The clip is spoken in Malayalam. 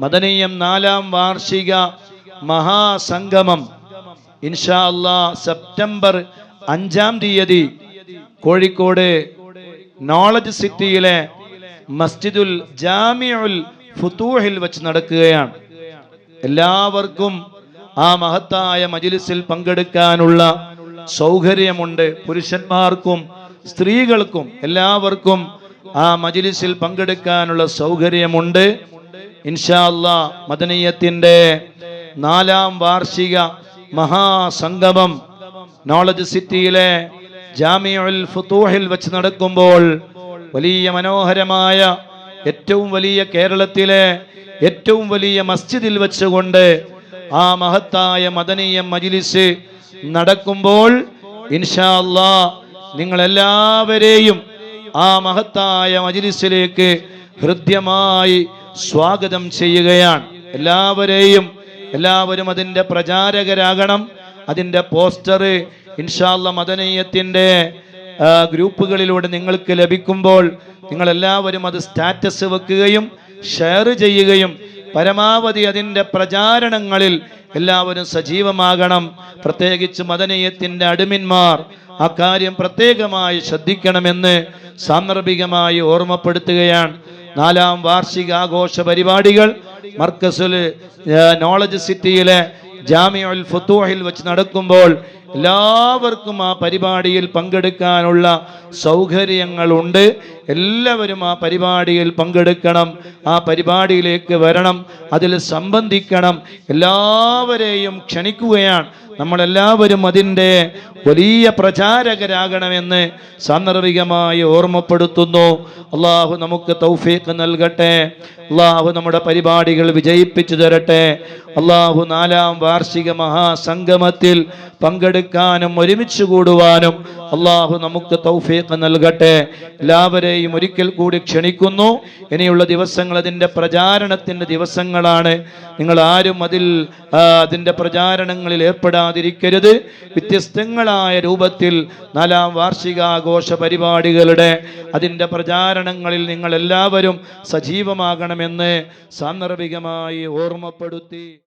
മദനീയം നാലാം വാർഷിക മഹാസംഗമം. ഇൻഷാ അല്ലാ സെപ്റ്റംബർ അഞ്ചാം തീയതി കോഴിക്കോട് നോളജ് സിറ്റിയിലെ മസ്ജിദുൽ ജാമിഉൽ ഫുത്തൂഹിൽ വെച്ച് നടക്കുകയാണ്. എല്ലാവർക്കും ആ മഹത്തായ മജിലിസിൽ പങ്കെടുക്കാനുള്ള സൗകര്യമുണ്ട്. പുരുഷന്മാർക്കും സ്ത്രീകൾക്കും എല്ലാവർക്കും ആ മജിലിസിൽ പങ്കെടുക്കാനുള്ള സൗകര്യമുണ്ട്. ഇൻഷാ മദനീയത്തിന്റെ നാലാം വാർഷിക മഹാസംഗമം നോളജ് സിറ്റിയിലെ ജാമിയുൽ ഫുത്തൂഹിൽ വെച്ച് നടക്കുമ്പോൾ വലിയ മനോഹരമായ ഏറ്റവും വലിയ കേരളത്തിലെ ഏറ്റവും വലിയ മസ്ജിദിൽ വെച്ചുകൊണ്ട് ആ മഹത്തായ മദനീയ മജിലിസ് നടക്കുമ്പോൾ ഇൻഷാ നിങ്ങളെല്ലാവരെയും ആ മഹത്തായ മജിലിസിലേക്ക് ഹൃദ്യമായി സ്വാഗതം ചെയ്യുകയാണ്. എല്ലാവരെയും എല്ലാവരും അതിന്റെ പ്രചാരകരാകണം. അതിന്റെ പോസ്റ്റർ ഇൻഷാല്ല മദനീയത്തിന്റെ ഗ്രൂപ്പുകളിലൂടെ നിങ്ങൾക്ക് ലഭിക്കുമ്പോൾ നിങ്ങളെല്ലാവരും അത് സ്റ്റാറ്റസ് വെക്കുകയും ഷെയർ ചെയ്യുകയും പരമാവധി അതിന്റെ പ്രചാരണങ്ങളിൽ എല്ലാവരും സജീവമാകണം. പ്രത്യേകിച്ച് മദനീയത്തിന്റെ അടിമിന്മാർ ആ കാര്യം പ്രത്യേകമായി ശ്രദ്ധിക്കണമെന്ന് സാന്ദർഭികമായി ഓർമ്മപ്പെടുത്തുകയാണ്. നാലാം വാർഷിക ആഘോഷ പരിപാടികൾ മർക്കസുൽ നോളജ് സിറ്റിയിലെ ജാമിയുൽ ഫുത്തൂഹിൽ വെച്ച് നടക്കുമ്പോൾ എല്ലാവർക്കും ആ പരിപാടിയിൽ പങ്കെടുക്കാനുള്ള സൗകര്യങ്ങളുണ്ട്. എല്ലാവരും ആ പരിപാടിയിൽ പങ്കെടുക്കണം ആ പരിപാടിയിലേക്ക് വരണം അതിൽ സംബന്ധിക്കണം. എല്ലാവരെയും ക്ഷണിക്കുകയാണ്. നമ്മളെല്ലാവരും അതിന്റെ വലിയ പ്രചാരകരാകണമെന്ന് സാന്ദർഭികമായി ഓർമ്മപ്പെടുത്തുന്നു. അള്ളാഹു നമുക്ക് തൗഫീഖ് നൽകട്ടെ. അള്ളാഹു നമ്മുടെ പരിപാടികൾ വിജയിപ്പിച്ചു തരട്ടെ. അള്ളാഹു നാലാം വാർഷിക മഹാസംഗമത്തിൽ പങ്കെടുക്കാനും ഒരുമിച്ച് കൂടുവാനും അള്ളാഹു നമുക്ക് തൗഫീഖ് നൽകട്ടെ. എല്ലാവരെയും ഒരിക്കൽ കൂടി ക്ഷണിക്കുന്നു. ഇനിയുള്ള ദിവസങ്ങൾ അതിന്റെ പ്രചാരണത്തിന്റെ ദിവസങ്ങളാണ്. നിങ്ങൾ ആരും അതിൽ അതിന്റെ പ്രചാരണങ്ങളിൽ ഏർപ്പെടാതിരിക്കരുത്. വ്യത്യസ്തങ്ങളായ രൂപത്തിൽ നാലാം വാർഷികാഘോഷ പരിപാടികളുടെ അതിന്റെ പ്രചാരണങ്ങളിൽ നിങ്ങൾ എല്ലാവരും സജീവമാകണമെന്ന് സാന്ദർഭികമായി ഓർമ്മപ്പെടുത്തി.